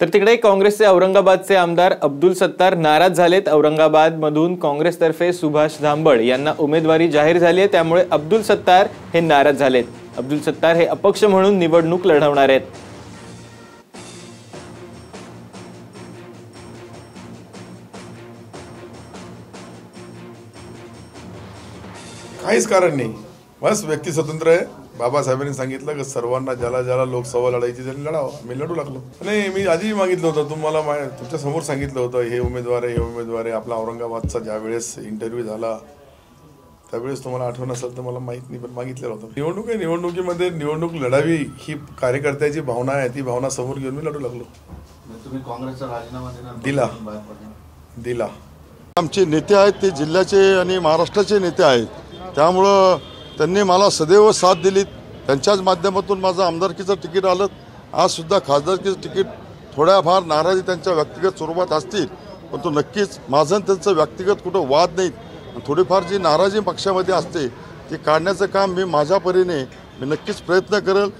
तर तिकडे काँग्रेसचे औरंगाबादचे आमदार अब्दुल सत्तार नाराज झालेत. औरंगाबादमधून काँग्रेसतर्फे सुभाष झांबड यांना उमेदवारी जाहीर झाली आहे. त्यामुळे अब्दुल सत्तार हे नाराज झालेत. अब्दुल सत्तार हे अपक्ष म्हणून निवडणूक लढवणार आहेत. काहीच कारण नाही. बस व्यक्ती स्वतंत्र आहे. बाबासाहेबांनी सांगितलं की सर्वांना ज्याला ज्याला लोकसभा लढायची त्यांनी लढावं. मी लढू लागलो. नाही मी आधी मागितलं होतं. तुम्हाला मा- तुमच्यासमोर सांगितलं होतं हे उमेदवार आहे हे उमेदवार आहे. आपला औरंगाबादचा ज्या वेळेस इंटरव्ह्यू झाला त्यावेळेस तुम्हाला आठवण असेल तर मला माहीत नाही पण मागितलेलं होतं. निवडणूक आहे निवडणुकीमध्ये निवडणूक लढावी ही कार्यकर्त्याची भावना आहे. ती भावना समोर घेऊन मी लढू लागलो. म्हणजे तुम्ही काँग्रेसचा राजीनामा दिला. दिला. आमचे नेते आहेत ते जिल्ह्याचे आणि महाराष्ट्राचे नेते आहेत. त्यामुळं त्यांनी मला सदैव साथ दिली. त्यांच्याच माध्यमातून माझं आमदारकीचं तिकीट आलं. आजसुद्धा खासदारकीचं तिकीट थोड्याफार नाराजी त्यांच्या व्यक्तिगत स्वरूपात असतील पण तो नक्कीच माझं आणि त्यांचं व्यक्तिगत कुठं वाद नाहीत थोडीफार जी नाराजी पक्षामध्ये असते ती काढण्याचं काम मी माझ्या परीने मी नक्कीच प्रयत्न करेल.